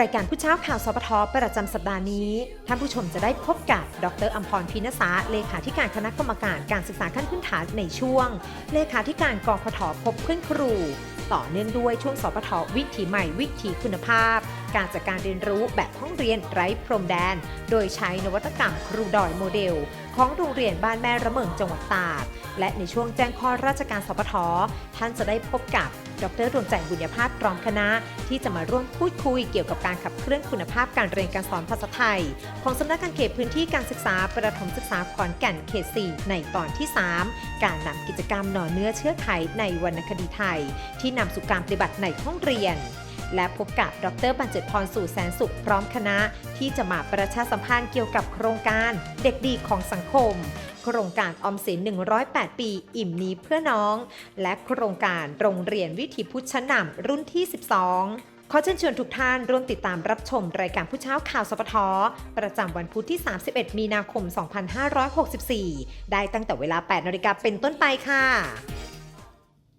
รายการผู้เช้าข่าวสปทประจำสัปดาห์นี้ ท่านผู้ชมจะได้พบกับดรอัมพรพินสาเลขาธิการคณะกรรมการการศึกษาขั้นพื้นฐานในช่วง เลขาธิการกองพทพบเพื่อนครู ต่อเนื่องด้วยช่วงสปทวิถีใหม่วิถีคุณภาพ การจัดการเรียนรู้แบบห้องเรียนไร้พรมแดน โดยใช้นวัตกรรมครูดอยโมเดล ของโรงเรียนบ้านแม่ระเมิงจังหวัดตากและในช่วงแจ้งข้อราชการสปทท่านจะได้พบกับ ดรดวงใจบุญญภาพพร้อมคณะ ที่จะมาร่วมพูดคุยเกี่ยวกับการขับเคลื่อนคุณภาพการเรียนการสอนภาษาไทย ของสำนักงานเขตพื้นที่การศึกษาประถมศึกษาขอนแก่นเขต 4 ในตอนที่ 3 การนำกิจกรรมหน่อเนื้อเชื้อไขในวรรณคดีไทย ที่นำสู่การปฏิบัติในห้องเรียนและพบกับดรบัญเจิดพรสู่แสนสุขพร้อมคณะ ที่จะมาประชาสัมพันธ์เกี่ยวกับโครงการ เด็กดีของสังคม โครงการออมสิน 108 ปี อิ่มนี้เพื่อน้อง และโครงการโรงเรียนวิถีพุทธชั้นนำรุ่นที่ 12ขอเชิญชวนทุกท่านร่วมติดตามรับชมรายการผู้เช้าข่าวสปท ประจำวันพุธที่ 31 มีนาคม 2564 ได้ตั้งแต่เวลา 8นาฬิกาเป็นต้นไปค่ะ